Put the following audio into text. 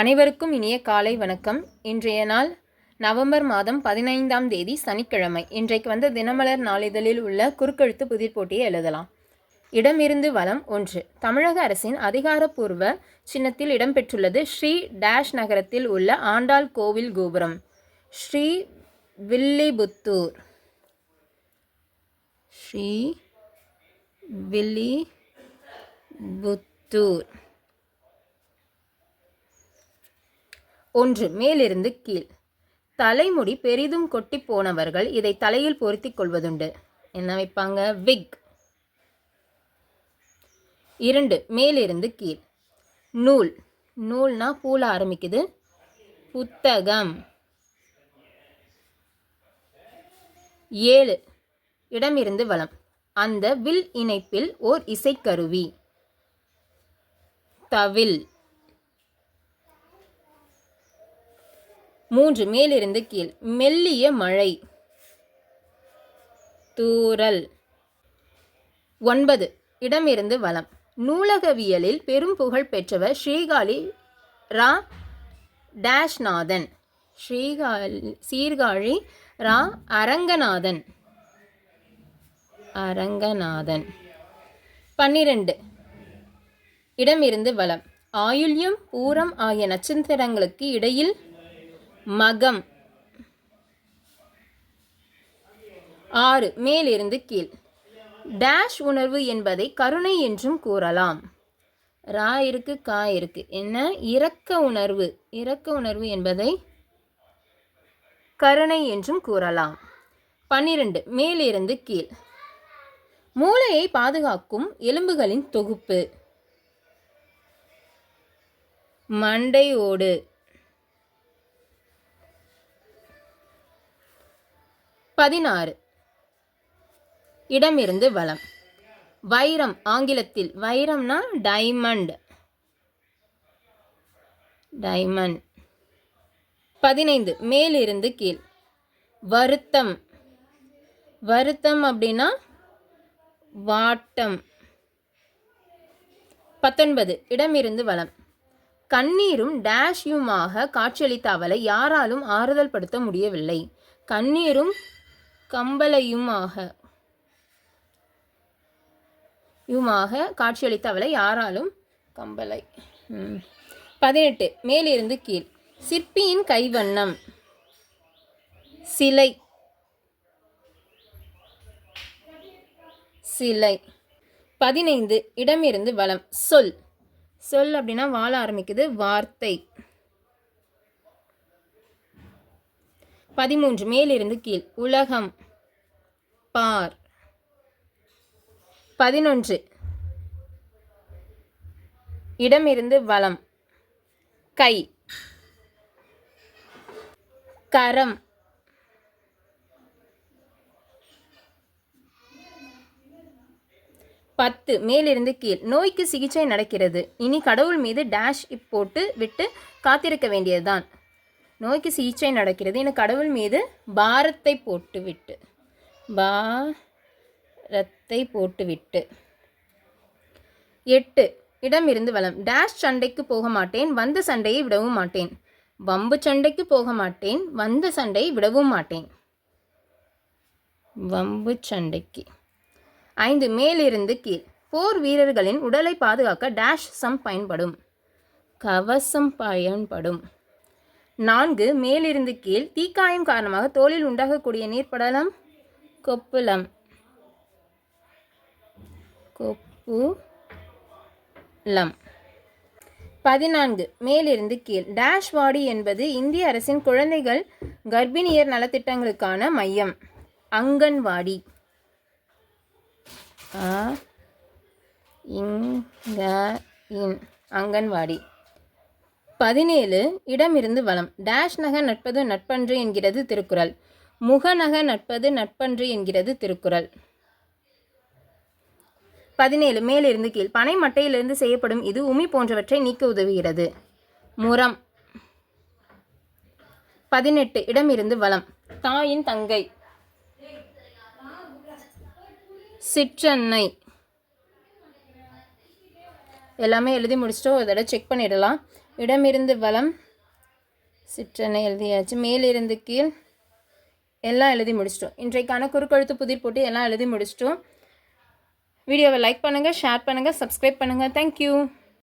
அனைவருக்கும் இனிய காலை வணக்கம். இன்றைய நாள் நவம்பர் மாதம் பதினைந்தாம் தேதி சனிக்கிழமை. இன்றைக்கு வந்த தினமலர் நாளிதழில் உள்ள குறுக்கெழுத்து புதிர் போட்டியை எழுதலாம். இடமிருந்து வளம் ஒன்று. தமிழக அரசின் அதிகாரப்பூர்வ சின்னத்தில் இடம்பெற்றுள்ளது ஸ்ரீ டேஷ் நகரத்தில் உள்ள ஆண்டாள் கோவில் கோபுரம். ஸ்ரீ வில்லிபுத்தூர். ஸ்ரீ வில்லி ஒன்று மேலிருந்து கீழ். தலைமுடி பெரிதும் கொட்டி போனவர்கள் இதை தலையில் பொருத்திக் கொள்வதுண்டு. என்ன வைப்பாங்க? விக். இரண்டு மேலிருந்து கீழ். நூல். நூல்னா பூல ஆரம்பிக்குது. புத்தகம். ஏழு இடமிருந்து வளம் அந்த வில் இணைப்பில் ஓர் இசைக்கருவி. தவில். மூன்று மேலிருந்து கீழ். மெல்லிய மழை. தூரல் ஒன்பது. இடமிருந்து வலம் நூலகவியலில் பெரும் புகழ் பெற்றவர் ஸ்ரீகாளி ரா. டேஷ்நாதன். ஸ்ரீகாழி சீர்காழி ரா. அரங்கநாதன். அரங்கநாதன். பன்னிரண்டு. இடமிருந்து வளம். ஆயுள்யம் பூரம் ஆகிய நட்சத்திரங்களுக்கு இடையில் மகம். ஆறு மேலிருந்து கீழ். டேஷ் உணர்வு என்பதை கருணை என்றும் கூறலாம். ரா இருக்கு கா இருக்கு. என்ன? இரக்க உணர்வு. இரக்க உணர்வு என்பதை கருணை என்றும் கூறலாம். பன்னிரண்டு மேலிருந்து கீழ். மூளையை பாதுகாக்கும் எலும்புகளின் தொகுப்பு. மண்டை ஓடு. பதினாறு. இடமிருந்து வளம். வைரம் ஆங்கிலத்தில் வைரம்னா டைமண்ட் டைமண்ட் பதினைந்து மேலிருந்து கீழ். வருத்தம். வருத்தம் அப்படின்னா வாட்டம். பத்தொன்பது இடமிருந்து வளம். கண்ணீரும் டேஷ்யுமாக காட்சியளித்த அவளை யாராலும் ஆறுதல் படுத்த முடியவில்லை. கண்ணீரும் கம்பளையுமாக. யுமாக காட்சியளித்த அவளை யாராலும் கம்பளை. பதினெட்டு. மேலிருந்து கீழ். சிற்பியின் கைவண்ணம். சிலை. சிலை. பதினைந்து. இடமிருந்து வளம் சொல். சொல் அப்படின்னா வாழ ஆரம்பிக்குது. வார்த்தை. பதிமூன்று. மேலிருந்து கீழ். உலகம். பார். பதினொன்று. இடமிருந்து வளம் கை. கரம். பத்து. மேலிருந்து கீழ். நோய்க்கு சிகிச்சை நடக்கிறது. இனி கடவுள் மீது டேஷ் போட்டு விட்டு காத்திருக்க வேண்டியதுதான். நோய்க்கு சிகிச்சை நடக்கிறது. என கடவுள் மீது பாரத்தை போட்டுவிட்டு பாரத்தை போட்டுவிட்டு. எட்டு எட்டு இடமிருந்து வளம் டேஷ் சண்டைக்கு போக மாட்டேன் வந்த சண்டையை விடவும் மாட்டேன். வம்பு சண்டைக்கு போக மாட்டேன் வந்த சண்டையை விடவும் மாட்டேன். வம்பு சண்டைக்கு. ஐந்து மேலிருந்து கீழ். போர் வீரர்களின் உடலை பாதுகாக்க டேஷ் சம் பயன்படும். கவசம் பயன்படும். நான்கு மேலிருந்து கீழ் தீக்காயம் காரணமாக தோலில் உண்டாகக்கூடிய நீர்ப்படலம் கொப்புளம். கொப்புளம். பதினான்கு மேலிருந்து கீழ். டேஷ் வாடி என்பது இந்திய அரசின் குழந்தைகள் கர்ப்பிணியர் நலத்திட்டங்களுக்கான மையம். அங்கன்வாடி. இன். அங்கன்வாடி. பதினேழு இடமிருந்து வளம். டேஷ் நக நட்பது நட்பன்று என்கிறது திருக்குறள். முகநக நட்பது நட்பன்று என்கிறது திருக்குறள். பதினேழு மேலிருந்து கீழ். பனை மட்டையிலிருந்து செய்யப்படும் இது உமி போன்றவற்றை நீக்க உதவுகிறது. முரம். பதினெட்டு இடமிருந்து வளம். தாயின் தங்கை. சிற்றன்னை. எல்லாமே எழுதி முடிச்சிட்டு ஒரு தடவை செக் பண்ணிடலாம். இடமிருந்து வலம். சிற்றனை எழுதியாச்சு. மேலிருந்து கீழ். எல்லாம் எழுதி முடிச்சிட்டோம். இன்றைக்கான குறுக்கெழுத்து புதிர் போட்டு எல்லாம் எழுதி முடிச்சிட்டோம். வீடியோவை லைக் பண்ணுங்கள் ஷேர் பண்ணுங்கள் சப்ஸ்கிரைப் பண்ணுங்கள் தேங்க்யூ